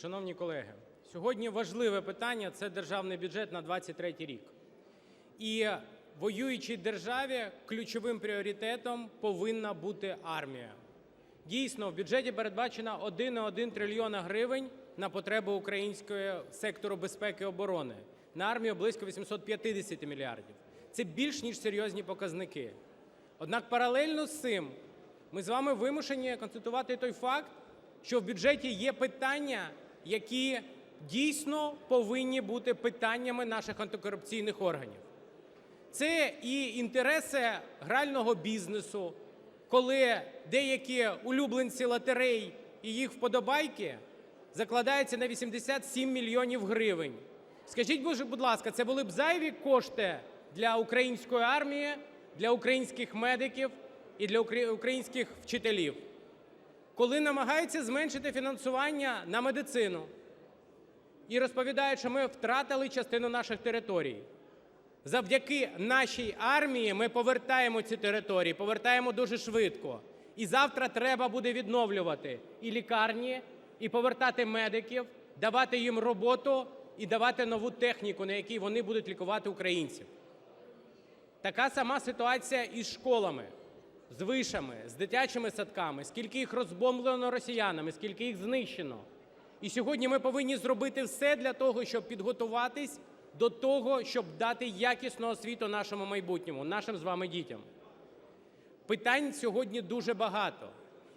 Шановні колеги, сьогодні важливе питання – це державний бюджет на 23-й рік. І воюючій державі ключовим пріоритетом повинна бути армія. Дійсно, в бюджеті передбачено 1,1 трильйона гривень на потреби українського сектору безпеки і оборони, на армію близько 850 мільярдів. Це більш ніж серйозні показники. Однак паралельно з цим ми з вами вимушені констатувати той факт, що в бюджеті є питання, які дійсно повинні бути питаннями наших антикорупційних органів. Це і інтереси грального бізнесу, коли деякі улюбленці лотерей і їх вподобайки закладаються на 87 мільйонів гривень. Скажіть, будь ласка, це були б зайві кошти для української армії, для українських медиків і для українських вчителів? Коли намагаються зменшити фінансування на медицину і розповідають, що ми втратили частину наших територій. Завдяки нашій армії ми повертаємо ці території, повертаємо дуже швидко. І завтра треба буде відновлювати і лікарні, і повертати медиків, давати їм роботу і давати нову техніку, на якій вони будуть лікувати українців. Така сама ситуація із школами, з вишами, з дитячими садками, скільки їх розбомблено росіянами, скільки їх знищено. І сьогодні ми повинні зробити все для того, щоб підготуватись до того, щоб дати якісну освіту нашому майбутньому, нашим з вами дітям. Питань сьогодні дуже багато.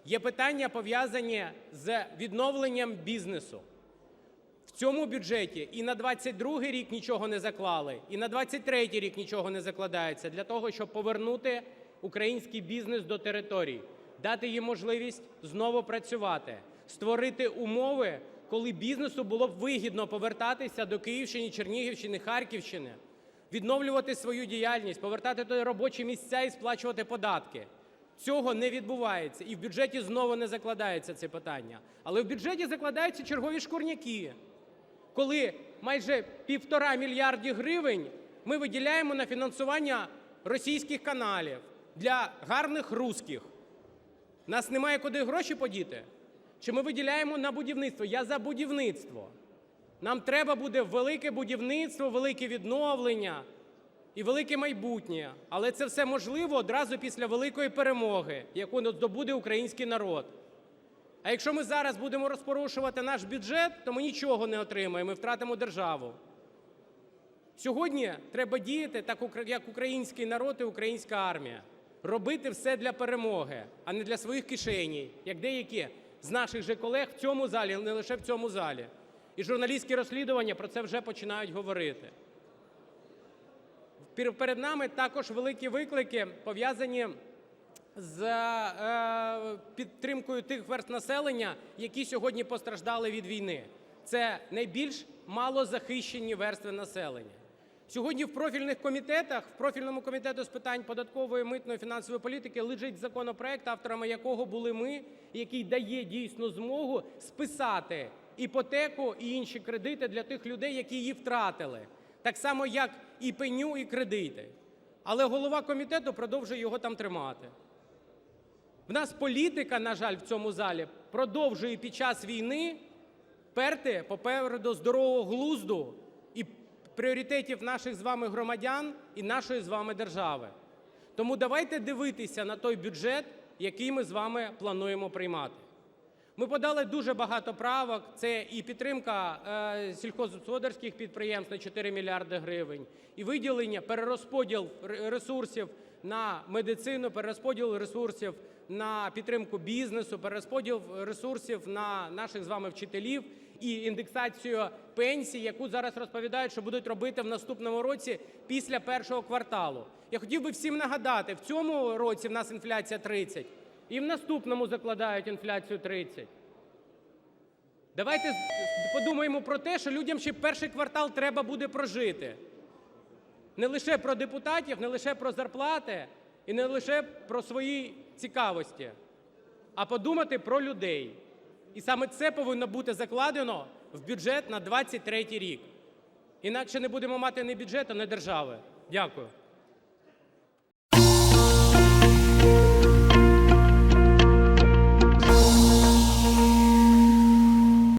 Є питання, пов'язані з відновленням бізнесу. В цьому бюджеті і на 22-й рік нічого не заклали, і на 23-й рік нічого не закладається для того, щоб повернути український бізнес до територій, дати їм можливість знову працювати, створити умови, коли бізнесу було б вигідно повертатися до Київщини, Чернігівщини, Харківщини, відновлювати свою діяльність, повертати туди робочі місця і сплачувати податки. Цього не відбувається, і в бюджеті знову не закладається це питання. Але в бюджеті закладаються чергові шкурняки, коли майже півтора мільярді гривень ми виділяємо на фінансування російських каналів для гарних русських. Нас немає куди гроші подіти? Чи ми виділяємо на будівництво? Я за будівництво. Нам треба буде велике будівництво, велике відновлення і велике майбутнє. Але це все можливо одразу після великої перемоги, яку здобуде український народ. А якщо ми зараз будемо розпорушувати наш бюджет, то ми нічого не отримаємо, ми втратимо державу. Сьогодні треба діяти так, як український народ і українська армія, робити все для перемоги, а не для своїх кишеней, як деякі з наших же колег в цьому залі, не лише в цьому залі. І журналістські розслідування про це вже починають говорити. Перед нами також великі виклики, пов'язані з е, підтримкою тих верств населення, які сьогодні постраждали від війни. Це найбільш малозахищені верстви населення. Сьогодні в профільних комітетах, в профільному комітету з питань податкової, митної, фінансової політики лежить законопроект, авторами якого були ми, який дає дійсно змогу списати іпотеку і інші кредити для тих людей, які її втратили, так само, як і пеню, і кредити. Але голова комітету продовжує його там тримати. В нас політика, на жаль, в цьому залі продовжує під час війни перти попереду здорового глузду пріоритетів наших з вами громадян і нашої з вами держави. Тому давайте дивитися на той бюджет, який ми з вами плануємо приймати. Ми подали дуже багато правок. Це і підтримка е, сільськогосподарських підприємств на 4 мільярди гривень, і виділення, перерозподіл ресурсів на медицину, перерозподіл ресурсів на підтримку бізнесу, перерозподіл ресурсів на наших з вами вчителів і індексацію пенсій, яку зараз розповідають, що будуть робити в наступному році після першого кварталу. Я хотів би всім нагадати, в цьому році в нас інфляція 30, і в наступному закладають інфляцію 30. Давайте подумаємо про те, що людям ще перший квартал треба буде прожити. Не лише про депутатів, не лише про зарплати і не лише про свої цікавості, а подумати про людей. І саме це повинно бути закладено в бюджет на 23-й рік. Інакше не будемо мати ні бюджету, ні держави. Дякую.